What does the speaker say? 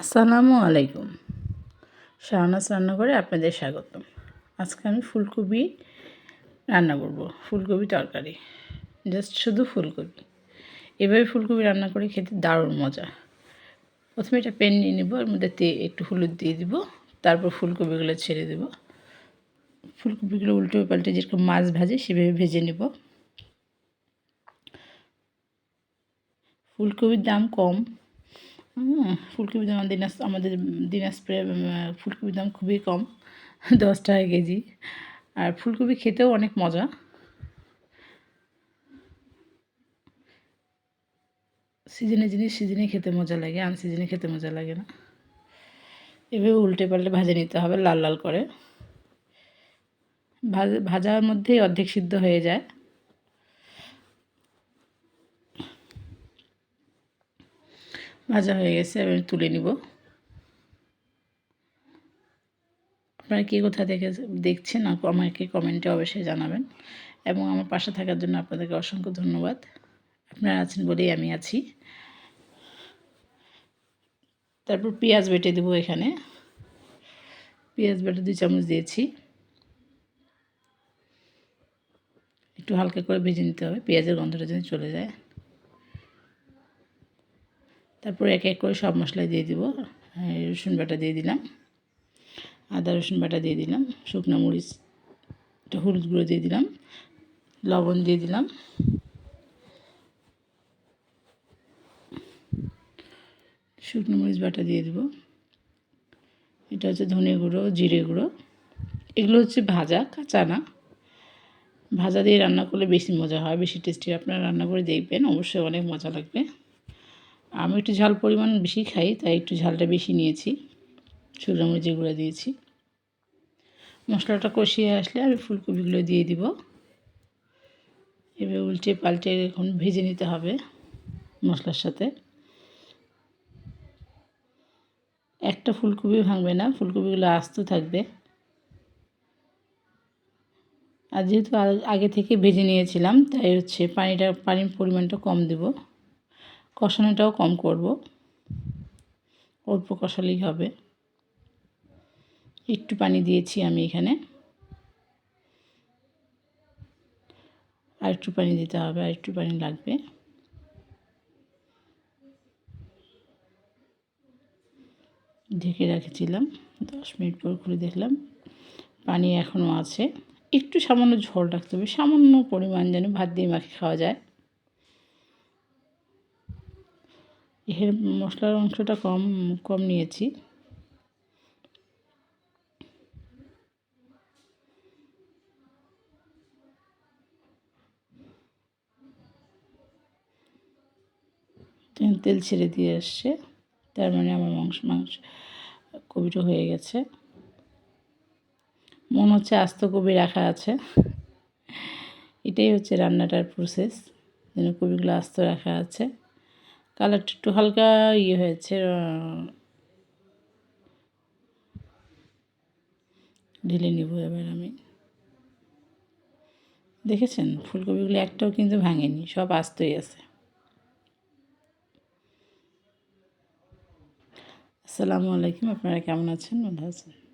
আসসালামু আলাইকুম। শাহনাজ রান্নাঘরে আপনাদের স্বাগতম। আজকে আমি ফুলকপি রান্না করব, ফুলকপি তরকারি। জাস্ট শুধু ফুলকপি। এভাবে ফুলকপি রান্না করে খেতে দারুণ মজা। প্রথমে একটা প্যান নিয়ে নেব, এর মধ্যে তে একটু হলুদ দিয়ে দিব, তারপর ফুলকপিগুলো ছেড়ে দেব। ফুলকপিগুলো উল্টে পাল্টে যেরকম মাছ ভাজে, সেভাবে ভেজে নেব। ফুলকপির দাম কম ফুলকপির দাম দিনাজ, আমাদের দিনাজপুরে ফুলকপির দাম খুবই কম, দশ টাকা কেজি। আর ফুলকপি খেতেও অনেক মজা। সিজনে জিনিস সিজনে খেতে মজা লাগে আন সিজনে খেতে মজা লাগে না। এভাবে উল্টে পাল্টে ভাজে নিতে হবে, লাল লাল করে। ভাজা, ভাজার মধ্যেই অর্ধেক সিদ্ধ হয়ে যায়। ভাজা হয়ে গেছে আমি তুলে নিব। আপনারা কে কোথা থেকে দেখছেন আমাকে কমেন্টে অবশ্যই জানাবেন। এবং আমার পাশে থাকার জন্য আপনাদেরকে অসংখ্য ধন্যবাদ। আপনারা আছেন বলেই আমি আছি। তারপর পেঁয়াজ বেটে দেবো এখানে। পেঁয়াজ বেটে দুই চামচ দিয়েছি। একটু হালকা করে ভেজে নিতে হবে, পেঁয়াজের গন্ধটা যেন চলে যায়। তারপর এক এক করে সব মশলা দিয়ে দিব। রসুন বাটা দিয়ে দিলাম। আদা রসুন বাটা দিয়ে দিলাম। শুকনো মরিচ হলুদ গুঁড়ো দিয়ে দিলাম। লবণ দিয়ে দিলাম। শুকনো মরিচ বাটা দিয়ে দিব। এটা হচ্ছে ধনে গুঁড়ো, জিরে গুঁড়ো। এগুলো হচ্ছে ভাজা, কাঁচা না। ভাজা দিয়ে রান্না করলে বেশি মজা হয়, বেশি টেস্টি। আপনারা রান্না করে দেখবেন, অবশ্যই অনেক মজা লাগবে। আমি একটু ঝাল পরিমাণ বেশি খাই, তাই একটু ঝালটা বেশি নিয়েছি। মরিচের গুঁড়া দিয়েছি। মশলাটা কষিয়ে আসলে আমি ফুলকপিগুলো দিয়ে দিব। এবার উল্টে পাল্টে এখন ভেজে নিতে হবে মশলার সাথে। একটা ফুলকপি ভাঙবে না, ফুলকপিগুলো আস্ত থাকবে। আর যেহেতু আগে থেকে ভেজে নিয়েছিলাম, তাই হচ্ছে পানিটা, পানির পরিমাণটা কম দেব। কষানোটাও কম করব। অল্প কষালেই হবে। একটু পানি দিয়েছি আমি এখানে। আর একটু পানি দিতে হবে আর একটু পানি লাগবে। ঢেকে রেখেছিলাম, দশ মিনিট পর খুলে দেখলাম পানি এখনও আছে। একটু সামান্য ঝোল রাখতে হবে, সামান্য পরিমাণ যেন ভাত দিয়ে মাখে খাওয়া যায়। এর মশলার অংশটা কম কম নিয়েছি। তেল ছেড়ে দিয়ে আসছে। তার মানে আমার মাংস মাংস কবিটা হয়ে গেছে। মনে হচ্ছে আস্ত কবি রাখা আছে। এটাই হচ্ছে রান্নাটার প্রসেস যেন কবিগুলো আস্ত রাখা আছে। কালারটা একটু হালকা ইয়ে হয়েছে ঢেলে নিব এবার আমি। দেখেছেন? ফুলকপিগুলো একটাও কিন্তু ভাঙেনি, সব আস্তই আছে। আসসালামু আলাইকুম, আপনারা কেমন আছেন? ভালো আছেন।